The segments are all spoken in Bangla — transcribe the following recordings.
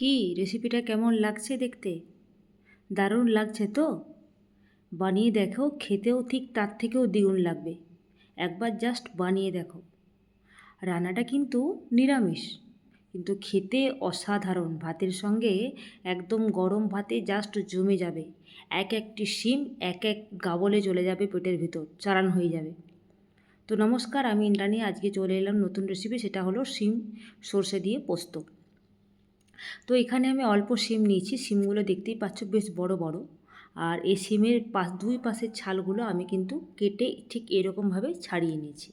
কি? রেসিপিটা কেমন লাগছে দেখতে? দারুণ লাগছে তো? বানিয়ে দেখো, খেতেও ঠিক তার থেকেও দ্বিগুণ লাগবে। একবার জাস্ট বানিয়ে দেখো। রান্নাটা কিন্তু নিরামিষ। কিন্তু খেতে অসাধারণ। ভাতের সঙ্গে একদম গরম ভাতে জাস্ট জমে যাবে। এক একটি শিম, এক এক গাবলে চলে যাবে পেটের ভিতর, চালান হয়ে যাবে। তো নমস্কার, আমি ইন্টানি আজকে চলে এলাম নতুন রেসিপি সেটা হলো শিম, সর্ষে দিয়ে পোস্ত। তো এখানে আমি অল্প সিম নিয়েছি সিমগুলো দেখতেই পাচ্ছ বেশ বড় বড়। আর এই সিমের পাশ, দুই পাশের ছালগুলো আমি কিন্তু কেটে ঠিক এরকমভাবে ছাড়িয়ে নিয়েছি।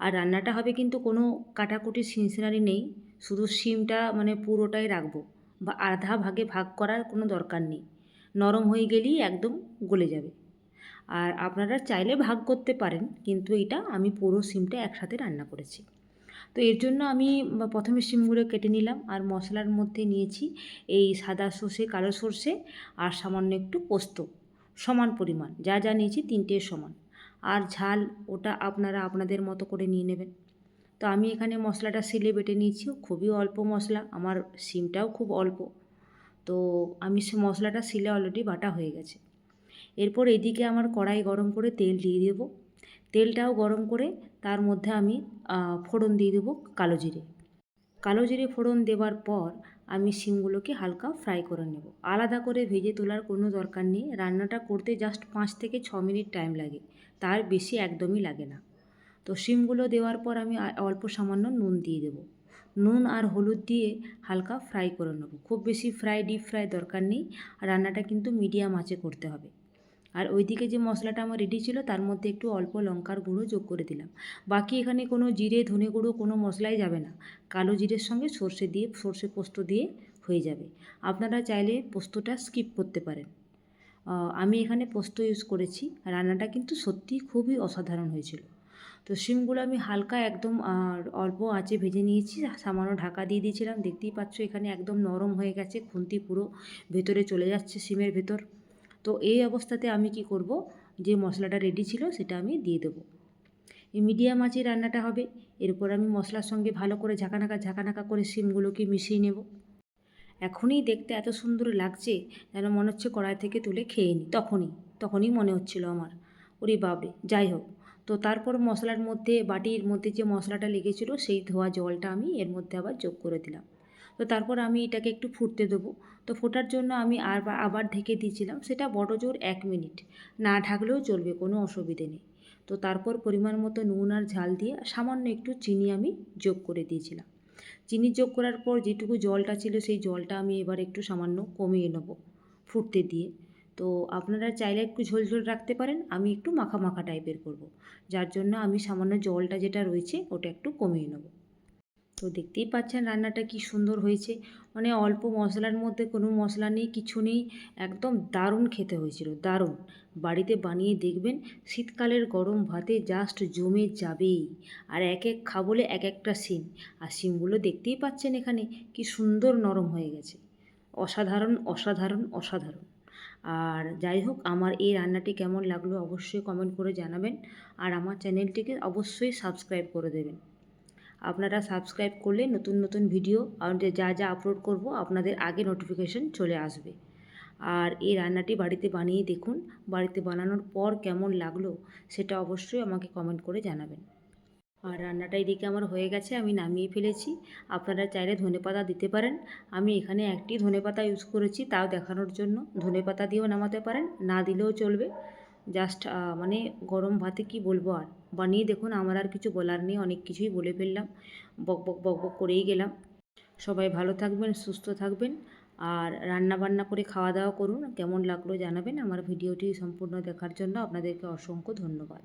আর রান্নাটা হবে কিন্তু কোনো কাটাকুটি সিনসিনারি নেই, শুধু সিমটা মানে পুরোটাই রাখব বা আধা ভাগে ভাগ করার কোনো দরকার নেই। নরম হয়ে গেলেই একদম গলে যাবে। আর আপনারা চাইলে ভাগ করতে পারেন, কিন্তু এটা আমি পুরো সিমটা একসাথে রান্না করেছি। তো এর জন্য আমি প্রথমে শিমগুলো কেটে নিলাম আর মশলার মধ্যে নিয়েছি এই সাদা সর্ষে, কালো সর্ষে আর সামান্য একটু পোস্ত। সমান পরিমাণ, যা যা নিয়েছি তিনটে সমান। আর ঝাল ওটা আপনারা আপনাদের মতো করে নিয়ে নেবেন। তো আমি এখানে মশলাটা সিলে বেটে নিয়েছি, খুবই অল্প মশলা, আমার সিমটাও খুব অল্প। তো আমি সে মশলাটা সিলে অলরেডি বাটা হয়ে গেছে। এরপর এদিকে আমার কড়াই গরম করে তেল দিয়ে দেবো। তেলটাও গরম করে তার মধ্যে আমি ফোড়ন দিয়ে দেবো কালো জিরে। কালো জিরে ফোড়ন দেওয়ার পর আমি শিমগুলোকে হালকা ফ্রাই করে নেব। আলাদা করে ভেজে তোলার কোনো দরকার নেই। রান্নাটা করতে জাস্ট পাঁচ থেকে ছ মিনিট টাইম লাগে। তার বেশি একদমই লাগে না। তো শিমগুলো দেওয়ার পর আমি অল্প সামান্য নুন দিয়ে দেবো। নুন আর হলুদ দিয়ে হালকা ফ্রাই করে নেব। খুব বেশি ফ্রাই, ডিপ ফ্রাই দরকার নেই। রান্নাটা কিন্তু মিডিয়াম আঁচে করতে হবে। আর ওইদিকে যে মশলাটা আমার রেডি ছিল, তার মধ্যে একটু অল্প লঙ্কার গুঁড়ো যোগ করে দিলাম। বাকি এখানে কোনো জিরে, ধনে গুঁড়ো কোনো মশলাই যাবে না। কালো জিরের সঙ্গে সর্ষে দিয়ে, সর্ষে পোস্ত দিয়ে হয়ে যাবে। আপনারা চাইলে পোস্তটা স্কিপ করতে পারেন। আমি এখানে পোস্ত ইউজ করেছি। রান্নাটা কিন্তু সত্যি খুবই অসাধারণ হয়েছিল। তো শিমগুলো আমি হালকা একদম অল্প আঁচে ভেজে নিয়েছি। সামান্য ঢাকা দিয়ে দিয়েছিলাম। দেখতেই পাচ্ছ এখানে একদম নরম হয়ে গেছে। খুন্তি পুরো ভেতরে চলে যাচ্ছে শিমের ভেতর। তো এই অবস্থাতে আমি কি করব? যে মশলাটা রেডি ছিল সেটা আমি দিয়ে দেবো। এই মিডিয়াম আঁচে রান্নাটা হবে। এরপর আমি মশলার সঙ্গে ভালো করে ঝাঁকানাকা ঝাঁকানাকা করে সিমগুলোকে মিশিয়ে নেব। এখনই দেখতে এত সুন্দর লাগছে যেন মনে হচ্ছে কড়াই থেকে তুলে খেয়ে নিই তখনই তখনই মনে হচ্ছিল আমার, ওরে বাবরে যাই হোক। তো তারপর মশলার মধ্যে, বাটির মধ্যে যে মশলাটা লেগেছিল সেই ধোয়া জলটা আমি এর মধ্যে আবার যোগ করে দিলাম। তো তারপর আমি এটাকে একটু ফুটতে দেবো। তো ফোটার জন্য আমি আর আবার ঢেকে দিয়েছিলাম, সেটা বড় জোর এক মিনিট। না ঢাকলেও চলবে, কোনো অসুবিধে নেই। তো তারপর পরিমাণ মতো নুন আর ঝাল দিয়ে সামান্য একটু চিনি আমি যোগ করে দিয়েছিলাম। চিনি যোগ করার পর যেটুকু জলটা ছিল, সেই জলটা আমি এবার একটু সামান্য কমিয়ে নেব ফুটতে দিয়ে। তো আপনারা চাইলে একটু ঝোল ঝোল রাখতে পারেন, আমি একটু মাখা মাখা টাইপের করব। যার জন্য আমি সামান্য জলটা যেটা রয়েছে, ওটা একটু কমিয়ে নেব। তো দেখতেই পাচ্ছেন রান্নাটা কি সুন্দর হয়েছে। মানে অল্প মশলার মধ্যে কোনো মশলা নেই, কিছু নেই, একদম দারুণ খেতে হয়েছিল, দারুণ। বাড়িতে বানিয়ে দেখবেন, শীতকালের গরম ভাতে জাস্ট জমে যাবেই। আর এক এক খাবলে এক একটা সিম আর সিমগুলো দেখতেই পাচ্ছেন এখানে কি সুন্দর নরম হয়ে গেছে। অসাধারণ অসাধারণ অসাধারণ। আর যাই হোক, আমার এই রান্নাটি কেমন লাগল অবশ্যই কমেন্ট করে জানাবেন। আর আমার চ্যানেলটিকে অবশ্যই সাবস্ক্রাইব করে দেবেন। আপনারা সাবস্ক্রাইব করলে নতুন নতুন ভিডিও যা যা আপলোড করব আপনাদের আগে নোটিফিকেশন চলে আসবে। আর এই রান্নাটি বাড়িতে বানিয়ে দেখুন, বাড়িতে বানানোর পর কেমন লাগল সেটা অবশ্যই আমাকে কমেন্ট করে জানাবেন। আর রান্নাটা এদিকে আমার হয়ে গেছে, আমি নামিয়ে ফেলেছি। আপনারা চাইলে ধনেপাতা দিতে পারেন। আমি এখানে একটি ধনেপাতা ইউজ করেছি, তাও দেখানোর জন্য। ধনেপাতা দিয়েও নামাতে পারেন, না দিলেও চলবে। জাস্ট মানে গরম ভাতে কি বলব আর? বানিয়ে দেখুন, আমার আর কিছু বলার নেই, অনেক কিছুই বলে ফেললাম। বক বক বক বক করেই গেলাম। সবাই ভালো থাকবেন, সুস্থ থাকবেন, আর রান্না বান্না করে খাওয়া দাওয়া করুন। কেমন লাগল জানাবেন আমার ভিডিওটি সম্পূর্ণ দেখার জন্য। আপনাদেরকে অসংখ্য ধন্যবাদ।